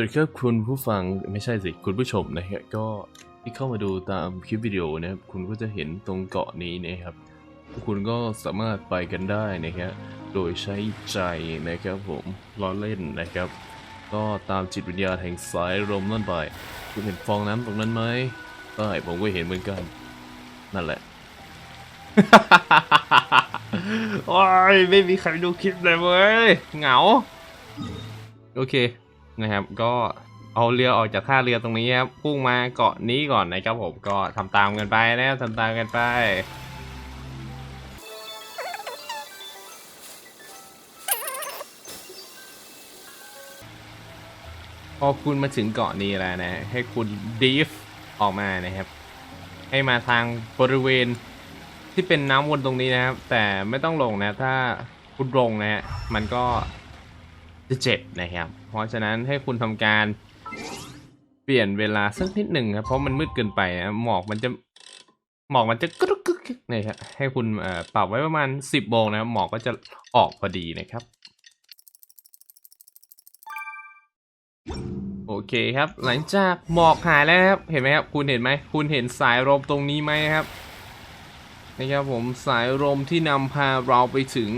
วัสดีครับคุณผู้ฟังไม่ใช่สิคุณผู้ชมนะฮะก็ที่เข้ามาดูตามคลิปวิดีโอนะครับคุณก็จะเห็นตรงเกาะนี้นะครับ คุณก็สามารถไปกันได้นะครับโดยใช้ใจนะครับผมล้อเล่นนะครับ ก็ตามจิตวิญญาณแห่งสายลมนั่นไป คุณเห็นฟองน้ำตรงนั้นไหมใช่ผมก็เห็นเหมือนกัน นั่นแหละโอ้ยไม่มีใครดูคลิปเลยเว้ยเหงา โอเค นะครับ ก็เอาเรือออกจากท่าเรือตรงนี้ครับพุ่งมาเกาะนี้ก่อนนะครับผมก็ทำตามกันไปนะครับทำตามกันไปพอคุณมาถึงเกาะนี้แล้วนะ ให้คุณดีฟออกมานะครับ ให้มาทางบริเวณที่เป็นน้ำวนตรงนี้นะครับ แต่ไม่ต้องลงนะ ถ้าคุณลงนะฮะมันก็ จะเจ็บนะครับ เพราะฉะนั้นให้คุณทำการเปลี่ยนเวลาสักนิดหนึ่งครับ เพราะมันมืดเกินไปนะหมอกมันจะหมอกมันจะกรึกกรึกกรึกนี่ครับให้คุณเอ่อปรับไว้ประมาณ 10โมงนะครับหมอกก็จะออกพอดีนะครับ โอเคครับ หลังจากหมอกหายแล้วครับ เห็นไหมครับ คุณเห็นไหม คุณเห็นสายลมตรงนี้ไหมครับ นะครับผมสายลมที่นำพาเราไปถึง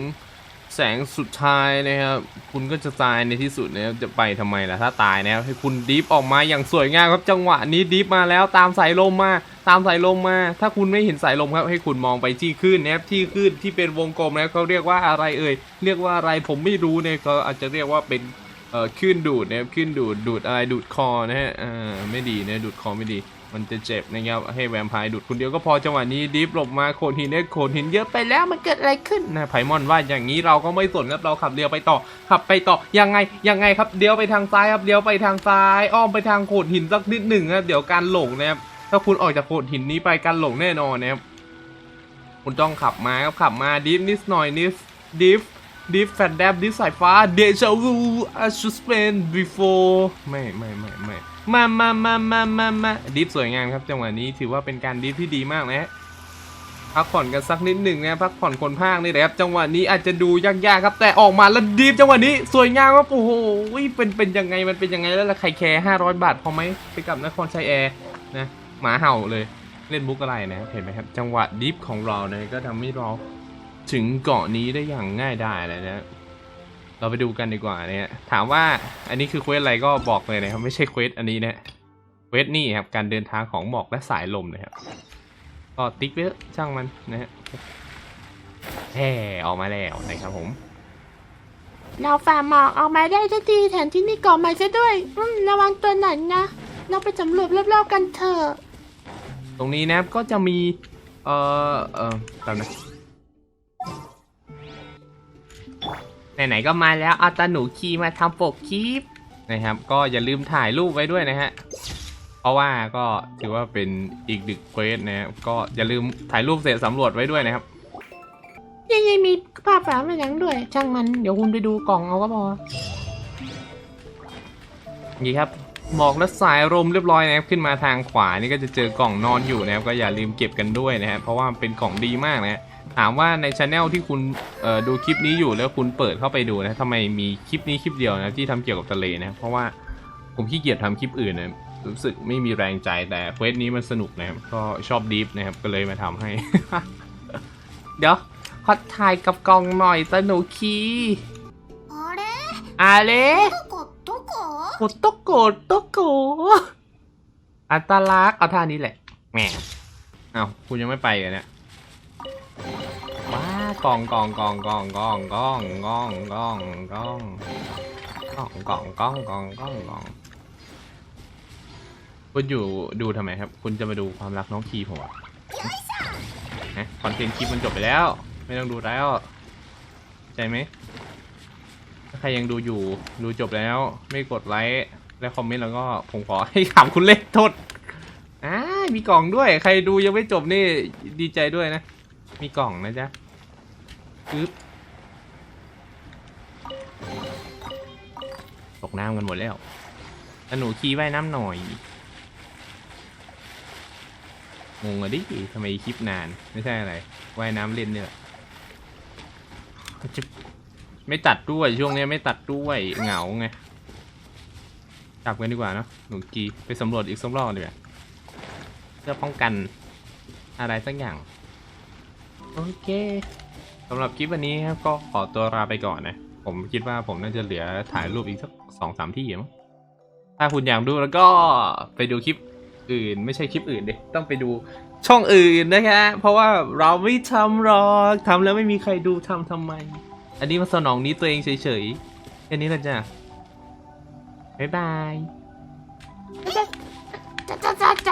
แสงสุดท้ายนะครับ คุณก็จะตายในที่สุดนะครับจะไปทำไมล่ะถ้าตายนะครับให้คุณดิฟออกมาอย่างสวยงามครับจังหวะนี้ดิฟมาแล้วตามสายลมมาตามสายลมมา ถ้าคุณไม่เห็นสายลมครับ ให้คุณมองไปที่คลื่นนะครับที่คลื่นที่เป็นวงกลมนะครับเขาเรียกว่าอะไรเอ่ยเรียกว่าอะไรผมไม่รู้เนี่ยก็อาจจะเรียกว่าเป็นเอ่อขึ้นดูดนะครับขึ้นดูดดูดอะไรดูดคอนะฮะอ่าไม่ดีนะดูดคอไม่ดี มันจะเจ็บนะครับให้แวมไพร์ดูดคนเดียวก็พอจังหวะนี้ดิฟหลบมาโขนหินเนี่ยโขนหินเยอะไปแล้วมันเกิดอะไรขึ้นนะไพมอนว่าอย่างนี้เราก็ไม่สนครับเราขับเรือไปต่อ ขับไปต่อยังไงยังไงครับเดียวไปทางซ้ายครับเดียวไปทางซ้าย อ้อมไปทางโขดหินสักนิดหนึ่งนะเดี๋ยวการหลงนะครับถ้าคุณออกจากโขดหินนี้ไปการหลงแน่นอนนะครับคุณต้องขับมาครับขับมาดิฟนิดหน่อยนิดดิฟ ดิฟแฟนแดบดิฟสายฟ้าเดจาวูอาชูสเปน before ไม่ไม่ไม่ไม่มามามามามามาดิฟสวยงามครับจังหวะนี้ถือว่าเป็นการดิฟที่ดีมากนะฮะพักผ่อนกันสักนิดหนึ่งนะพักผ่อนคนภาคนี่แหละครับจังหวะนี้อาจจะดูยากๆครับ แต่ออกมาแล้วดิฟจังหวะนี้สวยงามครับโอ้โหเป็นเป็นยังไงมันเป็นยังไงแล้วล่ะใครแคร์ห้าร้อยบาทพอไหมไปกับนครชัยแอร์นะหมาเห่าเลยเล่นบุ๊กอะไรนะครับเห็นไหมครับจังหวะดิฟของเราเนี่ยก็ทำให้เรา ถึงเกาะนี้ได้อย่างง่ายได้เลยนะ เราไปดูกันดีกว่าเนี่ยถามว่าอันนี้คือเควสอะไรก็บอกเลยนะครับ ไม่ใช่เควสอันนี้นะเควสนี่ครับการเดินทางของหมอกและสายลมนะครับก็ติ๊กไปเถอะช่างมันนะฮะแห่ออกมาแล้วนะครับผมเราฝ่าหมอกออกมาได้สักทีแถมที่นี่เกาะใหม่ซะด้วยอืมระวังตัวหน่อยนะ เราไปสำรวจรอบๆกันเถอะ ตรงนี้นะครับก็จะมี เอ่อ เอ่อแป๊บนะ ไหนๆก็มาแล้วเอาตาหนูคีมาทำปกคลิปนะครับ ก็อย่าลืมถ่ายรูปไว้ด้วยนะฮะเพราะว่าก็ถือว่าเป็นอีกดึกเควสนะครับก็อย่าลืมถ่ายรูปเสร็จสำรวจไว้ด้วยนะครับยังยังมีภาพฝาผนังด้วย ช่างมันเดี๋ยวคุณไปดูกล่องเอาก็พอนี่ครับหมอกและสายลมเรียบร้อยนะครับขึ้นมาทางขวานี่ก็จะเจอกล่องนอนอยู่นะครับก็อย่าลืมเก็บกันด้วยนะครับเพราะว่ามันเป็นกล่องดีมากนะฮะ ถามว่าในช anel ที่คุณดูคลิปนี้อยู่แล้วคุณเปิดเข้าไปดูนะทำไมมีคลิปนี้คลิปเดียวนะที่ทำเกี่ยวกับทะเลนะเพราะว่าผมขี้เกียจทำคลิปอื่นนะรู้สึกไม่มีแรงใจแต่เควสนี้มันสนุกนะครับก็ชอบดิฟนะครับก็เลยมาทำให้ เดี๋ยวขอถ่ายกับกองหน่อยตาหนุกคีอะไรอาเลโกโตโกโตโกอัตลักษณ์เอาท่านี้แหละแหมเอาคุณยังไม่ไปเลยเนี่ย กองกองกองกองกองกองกองกองกองกองกองกองกองกองกองคุณอยู่ดูทำไมครับ คุณจะมาดูความรักน้องคีผมอะฮะคอนเทนต์คลิปมันจบไปแล้ว ไม่ต้องดูแล้วใจไหมถ้าใครยังดูอยู่ดูจบแล้ว ไม่กดไลค์และคอมเมนต์แล้วก็ผมขอให้ขำคุณเล่นโทษอ่ามีกล่องด้วย ใครดูยังไม่จบนี่ดีใจด้วยนะ มีกล่องนะจ๊ะ ปึ๊บตกน้ำกันหมดแล้วแล้วหนูขี่ว่ายน้ำหน่อย งงอะดิทำไมคลิปนาน ไม่ใช่อะไร ว่ายน้ำเล่นเนี่ยแหละจะไม่ตัดด้วยช่วงนี้ไม่ตัดด้วยเหงาไงกลับกันดีกว่าเนอะหนูกีไปสำรวจอีกสักรอบดีกว่าเพื่อป้องกันอะไรสักอย่าง โอเคำหรับคลิปวันนี้ครับก็ขอตัวลาไปก่อนนะ ผมคิดว่าผมน่าจะเหลือถ่ายรูปอีกสักสองสามที่มั้งถ้าคุณอยากดูแล้วก็ไปดูคลิปอื่น ไม่ใช่คลิปอื่นดิต้องไปดูช่องอื่นนะคะ เพราะว่าเราไม่ทำหรอกทำแล้วไม่มีใครดูทำทำไม อันนี้มาสนองนี้ตัวเองเฉยๆแค่นี้แหละจ้ะบ๊ายบาย จ้าจ้าจ้า